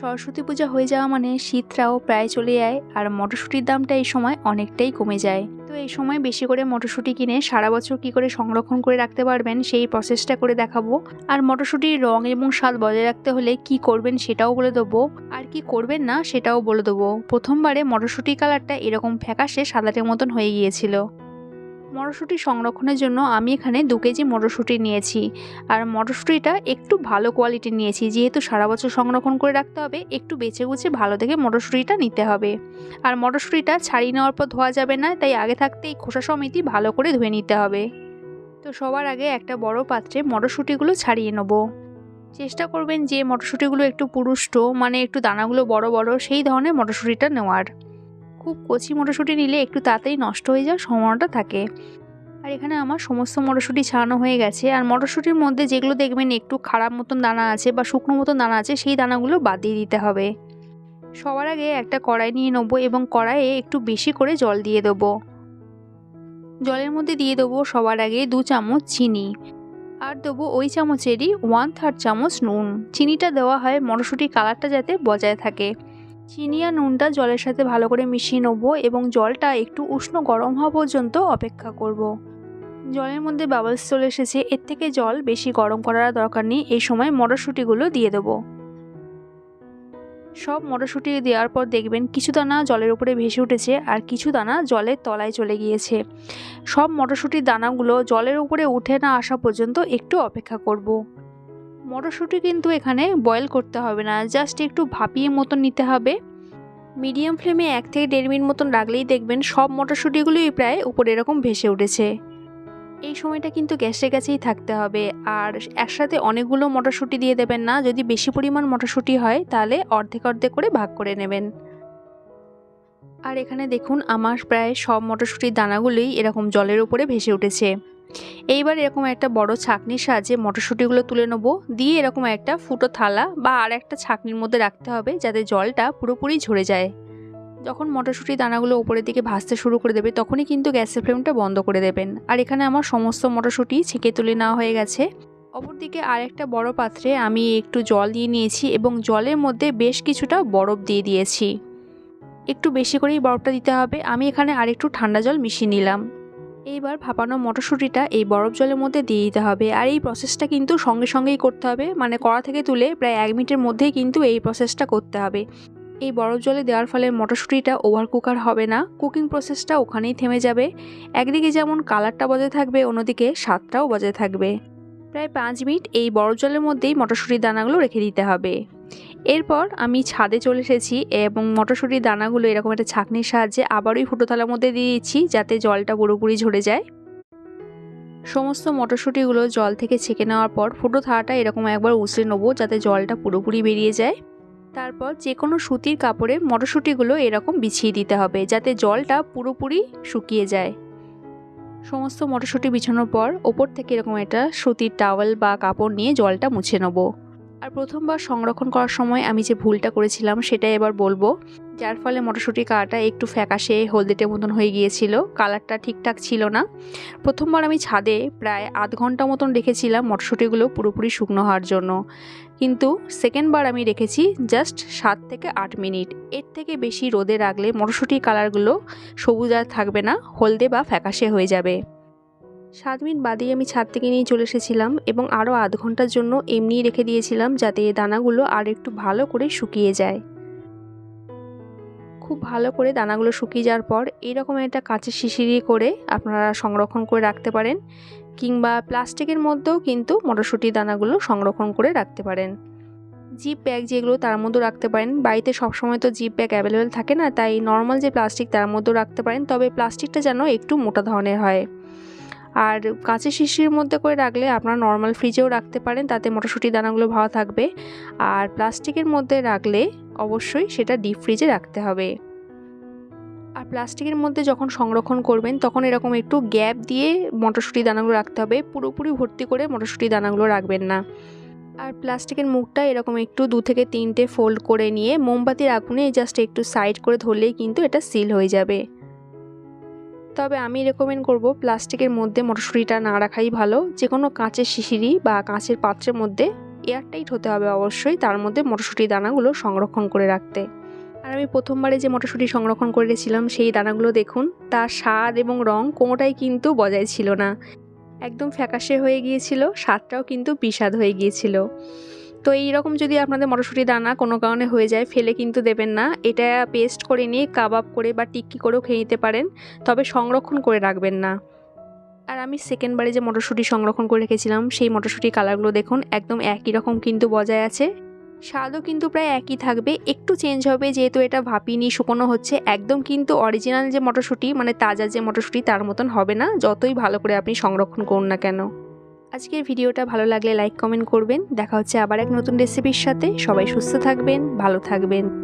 সরস্বতী পূজা হয়ে যাওয়া মানে শীতটাও প্রায় চলে যায়, আর মটরশুঁটির দামটা এই সময় অনেকটাই কমে যায়। তো এই সময় বেশি করে মটরশুঁটি কিনে সারা বছর কী করে সংরক্ষণ করে রাখতে পারবেন সেই প্রসেসটা করে দেখাবো। আর মটরশুঁটির রং এবং স্বাদ বজায় রাখতে হলে কি করবেন সেটাও বলে দেবো। আর কি করবেন না সেটাও বলে দেবো। প্রথমবারে মটরশুঁটি কালারটা এরকম ফ্যাকাশে সাদাটের মতন হয়ে গিয়েছিল। মটরশুঁটি সংরক্ষণের জন্য আমি এখানে দু কেজি মটরশুঁটি নিয়েছি। আর মটরশুঁটিটা একটু ভালো কোয়ালিটির নিয়েছি। যেহেতু সারা বছর সংরক্ষণ করে রাখতে হবে, একটু বেছে গুছে ভালো থেকে মটরশুঁটিটা নিতে হবে। আর মটরশুঁটিটা ছাড়িয়ে নেওয়ার পর ধোয়া যাবে না, তাই আগে থাকতে এই খোসা সমিতি ভালো করে ধুয়ে নিতে হবে। তো সবার আগে একটা বড় পাত্রে মটরশুঁটিগুলো ছাড়িয়ে নেব। চেষ্টা করবেন যে মটরশুঁটিগুলো একটু পুরুষ্ট মানে একটু দানাগুলো বড় বড়, সেই ধরনের মটরশুঁটিটা নেওয়ার। খুব কচি মটরশুঁটি নিলে একটু তাড়াতাড়ি নষ্ট হয়ে যাওয়ার সম্ভাবনাটা থাকে। আর এখানে আমার সমস্ত মটরশুঁটি ছাড়ানো হয়ে গেছে। আর মটরশুঁটির মধ্যে যেগুলো দেখবেন একটু খারাপ মতন দানা আছে বা শুকনো মতন দানা আছে, সেই দানাগুলো বাদ দিয়ে দিতে হবে। সবার আগে একটা কড়াই নিয়ে নেব এবং কড়াইয়ে একটু বেশি করে জল দিয়ে দেবো। জলের মধ্যে দিয়ে দেবো সবার আগে দু চামচ চিনি। আর দেবো ওই চামচেরই ওয়ান থার্ড চামচ নুন। চিনিটা দেওয়া হয় মটরশুঁটির কালারটা যাতে বজায় থাকে। চিনি আর নুনটা জলের সাথে ভালো করে মিশিয়ে নেব এবং জলটা একটু উষ্ণ গরম হওয়া পর্যন্ত অপেক্ষা করব। জলের মধ্যে বাবলস চলে এসেছে, এর থেকে জল বেশি গরম করার দরকার নেই, এই সময় মটরশুঁটিগুলো দিয়ে দেবো সব মটরশুঁটি দেওয়ার পর দেখবেন কিছু দানা জলের উপরে ভেসে উঠেছে আর কিছু দানা জলের তলায় চলে গিয়েছে সব মটরশুঁটির দানাগুলো জলের উপরে উঠে না আসা পর্যন্ত একটু অপেক্ষা করব। মটরশুঁটি কিন্তু এখানে বয়েল করতে হবে না জাস্ট একটু ভাপিয়ে মতন নিতে হবে। মিডিয়াম ফ্লেমে এক থেকে দেড় মিনিট মতন রাখলেই দেখবেন সব মটরশুঁটিগুলোই প্রায় উপরে এরকম ভেসে উঠেছে। এই সময়টা কিন্তু গ্যাসের কাছেই থাকতে হবে, আর একসাথে অনেকগুলো মটরশুঁটি দিয়ে দেবেন না, যদি বেশি পরিমাণ মটরশুঁটি হয় তাহলে অর্ধেক অর্ধেক করে ভাগ করে নেবেন। আর এখানে দেখুন, আমার প্রায় সব মটরশুঁটির দানাগুলোই এরকম জলের উপরে ভেসে উঠেছে। এইবার এরকম একটা বড় ছাঁকনির সাহায্যে মটরশুঁটিগুলো তুলে নেব। দিয়ে এরকম একটা ফুটো থালা বা আর একটা ছাঁকনির মধ্যে রাখতে হবে যাতে জলটা পুরোপুরি ঝরে যায়। যখন মটরশুঁটি দানাগুলো ওপরের দিকে ভাজতে শুরু করে দেবে, তখনই কিন্তু গ্যাসের ফ্লেমটা বন্ধ করে দেবেন। আর এখানে আমার সমস্ত মটরশুঁটি ছেঁকে তুলে নেওয়া হয়ে গেছে। অপরদিকে আরেকটা বড় পাত্রে আমি একটু জল দিয়ে নিয়েছি এবং জলের মধ্যে বেশ কিছুটা বরফ দিয়ে দিয়েছি। একটু বেশি করেই বরফটা দিতে হবে। আমি এখানে আরেকটু ঠান্ডা জল মিশিয়ে নিলাম। এইবার ভাপানো মটরশুঁটিটা এই বরফ জলের মধ্যে দিয়ে দিতে হবে। আর এই প্রসেসটা কিন্তু সঙ্গে সঙ্গেই করতে হবে। মানে কড়া থেকে তুলে প্রায় এক মিনিটের মধ্যেই কিন্তু এই প্রসেসটা করতে হবে। এই বরফ জলে দেওয়ার ফলে মটরশুঁটিটা ওভার কুকার হবে না। কুকিং প্রসেসটা ওখানেই থেমে যাবে। একদিকে যেমন কালারটা বজায় থাকবে, অন্যদিকে স্বাদটাও বজায় থাকবে। প্রায় পাঁচ মিনিট এই বরফ জলের মধ্যেই মটরশুঁটির দানাগুলো রেখে দিতে হবে। এরপর আমি ছাদে চলে এসেছি এবং মটরশুঁটির দানাগুলো এরকম একটা ছাঁকনির সাহায্যে আবারই ফুটো থালার মধ্যে দিয়ে দিচ্ছি যাতে জলটা পুরোপুরি ঝরে যায়। সমস্ত মটরশুঁটিগুলো জল থেকে ছেঁকে নেওয়ার পর ফুটো থালাটা এরকম একবার উছড়ে নেব যাতে জলটা পুরোপুরি বেরিয়ে যায়। তারপর যে কোনো সুতির কাপড়ে মটরশুঁটিগুলো এরকম বিছিয়ে দিতে হবে যাতে জলটা পুরোপুরি শুকিয়ে যায়। সমস্ত মটরশুঁটি বিছানোর পর ওপর থেকে এরকম একটা সুতির টাওয়েল বা কাপড় নিয়ে জলটা মুছে নেব। আর প্রথমবার সংরক্ষণ করার সময় আমি যে ভুলটা করেছিলাম সেটাই এবার বলব। যার ফলে মটরশুঁটির কালারটা একটু ফ্যাকাশে হলদেটে মতন হয়ে গিয়েছিল, কালারটা ঠিকঠাক ছিল না। প্রথমবার আমি ছাদে প্রায় আধ ঘণ্টা মতন রেখেছিলাম মটরশুঁটিগুলো পুরোপুরি শুকনো হওয়ার জন্য। কিন্তু সেকেন্ডবার আমি রেখেছি জাস্ট সাত থেকে আট মিনিট। এর থেকে বেশি রোদে রাখলে মটরশুঁটির কালারগুলো সবুজ আর থাকবে না, হলদে বা ফ্যাকাশে হয়ে যাবে। সাত মিনিট বাদেই আমি ছাদ থেকে নিয়ে চলে এসেছিলাম এবং আরও আধ ঘণ্টার জন্য এমনিই রেখে দিয়েছিলাম যাতে দানাগুলো আর একটু ভালো করে শুকিয়ে যায়। খুব ভালো করে দানাগুলো শুকিয়ে যাওয়ার পর এইরকম একটা কাঁচের শিশিরি করে আপনারা সংরক্ষণ করে রাখতে পারেন কিংবা প্লাস্টিকের মধ্যেও কিন্তু মটরশুঁটি দানাগুলো সংরক্ষণ করে রাখতে পারেন। জিপ ব্যাগ যেগুলো তার মধ্যেও রাখতে পারেন। বাড়িতে সবসময় তো জিপ ব্যাগ অ্যাভেলেবেল থাকে না, তাই নর্মাল যে প্লাস্টিক তার মধ্যেও রাখতে পারেন, তবে প্লাস্টিকটা যেন একটু মোটা ধরনের হয়। আর কাঁচের শিশির মধ্যে করে রাখলে আপনারা নর্মাল ফ্রিজেও রাখতে পারেন, তাতে মটরশুঁটি দানাগুলো ভালো থাকবে। আর প্লাস্টিকের মধ্যে রাখলে অবশ্যই সেটা ডিপ ফ্রিজে রাখতে হবে। আর প্লাস্টিকের মধ্যে যখন সংরক্ষণ করবেন, তখন এরকম একটু গ্যাপ দিয়ে মটরশুঁটি দানাগুলো রাখতে হবে। পুরোপুরি ভর্তি করে মটরশুঁটি দানাগুলো রাখবেন না। আর প্লাস্টিকের মুখটা এরকম একটু দু থেকে তিনটে ফোল্ড করে নিয়ে মোমবাতির আগুনে জাস্ট একটু সাইড করে ধরলেই কিন্তু এটা সিল হয়ে যাবে। তবে আমি রেকমেন্ড করব প্লাস্টিকের মধ্যে মটরশুঁটিটা না রাখাই ভালো। যে কোনো কাঁচের শিশিরি বা কাঁচের পাত্রের মধ্যে এয়ারটাইট হতে হবে অবশ্যই। তার মধ্যে মটরশুঁটি দানাগুলো সংরক্ষণ করে রাখতে। আর আমি প্রথমবারে যে মটরশুঁটি সংরক্ষণ করেছিলাম, সেই দানাগুলো দেখুন, তার স্বাদ এবং রং কোনোটাই কিন্তু বজায় ছিল না। একদম ফ্যাকাশে হয়ে গিয়েছিল, স্বাদটাও কিন্তু বিষাদ হয়ে গিয়েছিল। তো এই রকম যদি আপনাদের মটরশুঁটি দানা কোনো কারণে হয়ে যায়, ফেলে কিন্তু দেবেন না। এটা পেস্ট করে নিয়ে কাবাব করে বা টিক্কি করেও খেয়ে নিতে পারেন, তবে সংরক্ষণ করে রাখবেন না। আর আমি সেকেন্ডবারে যে মটরশুঁটি সংরক্ষণ করে রেখেছিলাম, সেই মটরশুঁটি কালারগুলো দেখুন, একদম একই রকম কিন্তু বজায় আছে। স্বাদও কিন্তু প্রায় একই থাকবে, একটু চেঞ্জ হবে যেহেতু এটা ভাপিনি, শুকনো হচ্ছে, একদম কিন্তু অরিজিনাল যে মটরশুঁটি মানে তাজা যে মটরশুঁটি, তার মতন হবে না, যতই ভালো করে আপনি সংরক্ষণ করুন না কেন। আজকের ভিডিওটা ভালো লাগলে লাইক, কমেন্ট করবেন। দেখা হচ্ছে আবার এক নতুন রেসিপির সাথে। সবাই সুস্থ থাকবেন, ভালো থাকবেন।